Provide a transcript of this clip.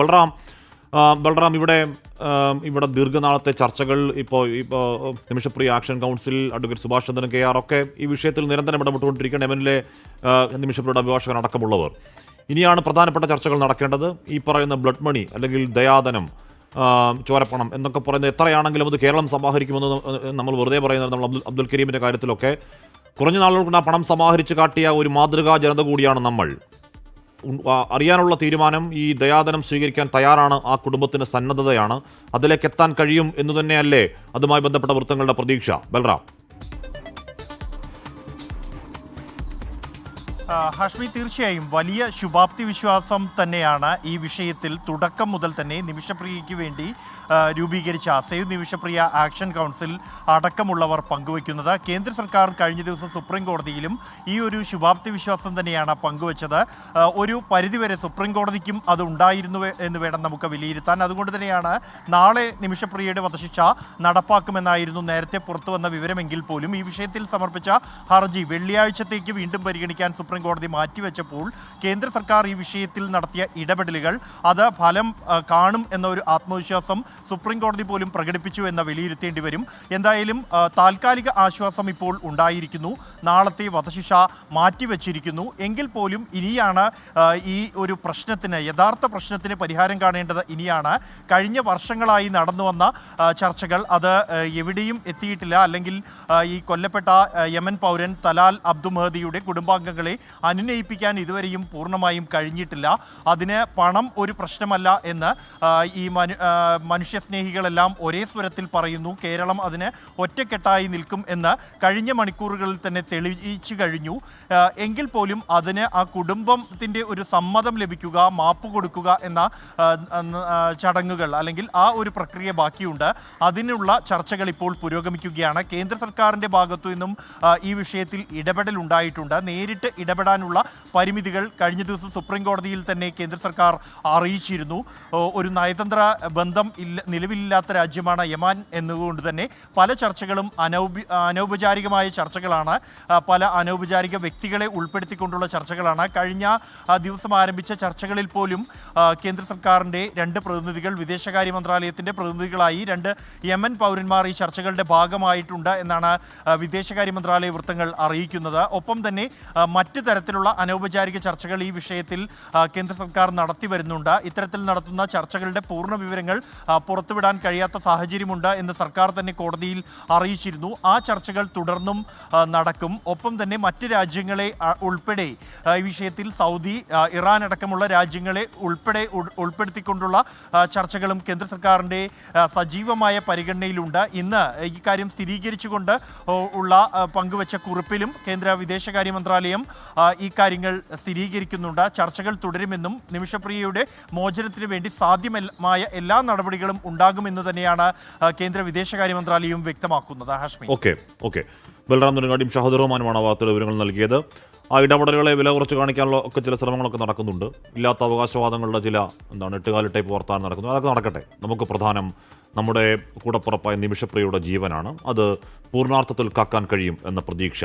ബൽറാം ബൽറാം ഇവിടെ ഇവിടെ ദീർഘനാളത്തെ ചർച്ചകൾ ഇപ്പോൾ ഇപ്പോൾ Nimisha Priya action council advocate Subhash Chandran K R ഒക്കെ ഈ വിഷയത്തിൽ നിരന്തരം ഇടപെട്ടുകൊണ്ടിരിക്കുന്ന എം എൽ എ നിമിഷപ്രിയുടെ അഭിഭാഷകൻ അടക്കമുള്ളവർ. ഇനിയാണ് പ്രധാനപ്പെട്ട ചർച്ചകൾ നടക്കേണ്ടത്. ഈ പറയുന്ന ബ്ലഡ് മണി അല്ലെങ്കിൽ ദയാദനം ചോരപ്പണം എന്നൊക്കെ പറയുന്നത് എത്രയാണെങ്കിലും അത് കേരളം സമാഹരിക്കുമെന്ന് നമ്മൾ വെറുതെ പറയുന്നത് നമ്മൾ അബ്ദുൽ അബ്ദുൽ കരീമിന്റെ കാര്യത്തിലൊക്കെ. കുറഞ്ഞ നാളുകൾ കൊണ്ട് ആ പണം സമാഹരിച്ച് കാട്ടിയ ഒരു മാതൃകാ ജനത കൂടിയാണ് നമ്മൾ. അറിയാനുള്ള തീരുമാനം ഈ ദയാദനം സ്വീകരിക്കാൻ തയ്യാറാണ് ആ കുടുംബത്തിന് സന്നദ്ധതയാണ്. അതിലേക്ക് എത്താൻ കഴിയും എന്ന് തന്നെയല്ലേ അതുമായി ബന്ധപ്പെട്ട വൃത്തങ്ങളുടെ പ്രതീക്ഷ. ബൽറാം. ഹാഷ്മി തീർച്ചയായും വലിയ ശുഭാപ്തി വിശ്വാസം തന്നെയാണ് ഈ വിഷയത്തിൽ തുടക്കം മുതൽ തന്നെ നിമിഷപ്രിയയ്ക്ക് വേണ്ടി രൂപീകരിച്ച സേവ് നിമിഷപ്രിയ ആക്ഷൻ കൗൺസിൽ അടക്കമുള്ളവർ പങ്കുവയ്ക്കുന്നത്. കേന്ദ്ര സർക്കാർ കഴിഞ്ഞ ദിവസം സുപ്രീം കോടതിയിലും ഈ ഒരു ശുഭാപ്തി വിശ്വാസം തന്നെയാണ് പങ്കുവച്ചത്. ഒരു പരിധിവരെ സുപ്രീം കോടതിക്കും അത് ഉണ്ടായിരുന്നു എന്ന് വേണം നമുക്ക് വിലയിരുത്താൻ. അതുകൊണ്ട് തന്നെയാണ് നാളെ നിമിഷപ്രിയയുടെ വധശിക്ഷ നടപ്പാക്കുമെന്നായിരുന്നു നേരത്തെ പുറത്തു വന്ന വിവരമെങ്കിൽ പോലും ഈ വിഷയത്തിൽ സമർപ്പിച്ച ഹർജി വെള്ളിയാഴ്ചത്തേക്ക് വീണ്ടും പരിഗണിക്കാൻ സുപ്രീം കോടതി മാറ്റിവെച്ചപ്പോൾ കേന്ദ്ര സർക്കാർ ഈ വിഷയത്തിൽ നടത്തിയ ഇടപെടലുകൾ അത് ഫലം കാണും എന്ന ഒരു ആത്മവിശ്വാസം സുപ്രീം കോടതി പോലും പ്രകടിപ്പിച്ചു എന്ന് വിലയിരുത്തേണ്ടി വരും. എന്തായാലും താൽക്കാലിക ആശ്വാസം ഇപ്പോൾ ഉണ്ടായിരിക്കുന്നു. നാളത്തെ വധശിക്ഷ മാറ്റിവെച്ചിരിക്കുന്നു. എങ്കിൽ പോലും ഇനിയാണ് ഈ ഒരു പ്രശ്നത്തിന് യഥാർത്ഥ പ്രശ്നത്തിന് പരിഹാരം കാണേണ്ടത് ഇനിയാണ്. കഴിഞ്ഞ വർഷങ്ങളായി നടന്നു വന്ന ചർച്ചകൾ അത് എവിടെയും എത്തിയിട്ടില്ല. അല്ലെങ്കിൽ ഈ കൊല്ലപ്പെട്ട യമൻ പൗരൻ തലാൽ അബ്ദു മഹദിയുടെ കുടുംബാംഗങ്ങളെ അനുനയിപ്പിക്കാൻ ഇതുവരെയും പൂർണമായും കഴിഞ്ഞിട്ടില്ല. അതിന് പണം ഒരു പ്രശ്നമല്ല എന്ന് ഈ മനു മനുഷ്യസ്നേഹികളെല്ലാം ഒരേ സ്വരത്തിൽ പറയുന്നു. കേരളം അതിന് ഒറ്റക്കെട്ടായി നിൽക്കും എന്ന് കഴിഞ്ഞ മണിക്കൂറുകളിൽ തന്നെ തെളിയിച്ചു കഴിഞ്ഞു. എങ്കിൽ പോലും അതിന് ആ കുടുംബത്തിന്റെ ഒരു സമ്മതം ലഭിക്കുക മാപ്പ് കൊടുക്കുക എന്ന ചടങ്ങുകൾ അല്ലെങ്കിൽ ആ ഒരു പ്രക്രിയ ബാക്കിയുണ്ട്. അതിനുള്ള ചർച്ചകൾ ഇപ്പോൾ പുരോഗമിക്കുകയാണ്. കേന്ദ്ര സർക്കാരിന്റെ ഭാഗത്തു നിന്നും ഈ വിഷയത്തിൽ ഇടപെടൽ ഉണ്ടായിട്ടുണ്ട് നേരിട്ട് ഇടപെടാനുള്ള പരിമിതികൾ കഴിഞ്ഞ ദിവസം സുപ്രീം കോടതിയിൽ തന്നെ കേന്ദ്ര സർക്കാർ അറിയിച്ചിരുന്നു. ഒരു നയതന്ത്ര ബന്ധം ഇല്ല നിലവിലില്ലാത്ത രാജ്യമാണ് യമാൻ എന്നുകൊണ്ട് തന്നെ പല ചർച്ചകളും അനൗപി അനൗപചാരികമായ ചർച്ചകളാണ്. പല അനൗപചാരിക വ്യക്തികളെ ഉൾപ്പെടുത്തിക്കൊണ്ടുള്ള ചർച്ചകളാണ്. കഴിഞ്ഞ ദിവസം ആരംഭിച്ച ചർച്ചകളിൽ പോലും കേന്ദ്ര സർക്കാരിന്റെ രണ്ട് പ്രതിനിധികൾ വിദേശകാര്യ മന്ത്രാലയത്തിന്റെ പ്രതിനിധികളായി രണ്ട് യമൻ പൗരന്മാർ ഈ ചർച്ചകളുടെ ഭാഗമായിട്ടുണ്ട് എന്നാണ് വിദേശകാര്യ മന്ത്രാലയ വൃത്തങ്ങൾ അറിയിക്കുന്നത്. ഒപ്പം തന്നെ ആ, മറ്റ് തരത്തിലുള്ള അനൗപചാരിക ചർച്ചകൾ ഈ വിഷയത്തിൽ കേന്ദ്ര സർക്കാർ നടത്തി വരുന്നുണ്ട്. ഇത്തരത്തിൽ നടത്തുന്ന ചർച്ചകളുടെ പൂർണ വിവരങ്ങൾ പുറത്തുവിടാൻ കഴിയാത്ത സാഹചര്യമുണ്ട് എന്ന് സർക്കാർ തന്നെ കോടതിയിൽ അറിയിച്ചിരുന്നു. ആ ചർച്ചകൾ തുടർന്നും നടക്കും. ഒപ്പം തന്നെ മറ്റ് രാജ്യങ്ങളെ ഉൾപ്പെടെ ഈ വിഷയത്തിൽ സൗദി ഇറാൻ അടക്കമുള്ള രാജ്യങ്ങളെ ഉൾപ്പെടെ ഉൾ- ഉൾപ്പെടുത്തിക്കൊണ്ടുള്ള ചർച്ചകളും കേന്ദ്ര സർക്കാരിന്റെ സജീവമായ പരിഗണനയിലുണ്ട്. ഇന്ന് ഈ കാര്യം സ്ഥിരീകരിച്ചുകൊണ്ട് ഉള്ള പങ്കുവച്ച കുറിപ്പിലും കേന്ദ്ര വിദേശകാര്യ മന്ത്രാലയം ഈ കാര്യങ്ങൾ സ്ഥിരീകരിക്കുന്നുണ്ട്. ചർച്ചകൾ തുടരുമെന്നും നിമിഷപ്രിയയുടെ മോചനത്തിന് വേണ്ടി സാധ്യമായ എല്ലാ നടപടികളും ഉണ്ടാകുമെന്ന് തന്നെയാണ് കേന്ദ്ര വിദേശകാര്യ മന്ത്രാലയം വ്യക്തമാക്കുന്നത്. ഹാഷ്മി. Okay okay. ബൽറാം നെടുങ്ങാടിയും ഷഹദ് റഹ്മാനുമാണ് വാർത്തയുടെ വിവരങ്ങൾ നൽകിയത്. ആ ഇടപെടലുകളെ വില കുറച്ച് കാണിക്കാനുള്ള ഒക്കെ ചില ശ്രമങ്ങളൊക്കെ നടക്കുന്നുണ്ട്. ഇല്ലാത്ത അവകാശവാദങ്ങളുടെ ചില എന്താണ് എട്ടുകാലി ടൈപ്പ് വർത്താനം നടക്കുന്നു. അതൊക്കെ നടക്കട്ടെ. നമുക്ക് പ്രധാനം നമ്മുടെ കൂടപ്പുറപ്പായ നിമിഷപ്രിയയുടെ ജീവനാണ്. അത് പൂർണാർത്ഥത്തിൽ കാക്കാൻ കഴിയും എന്ന പ്രതീക്ഷ.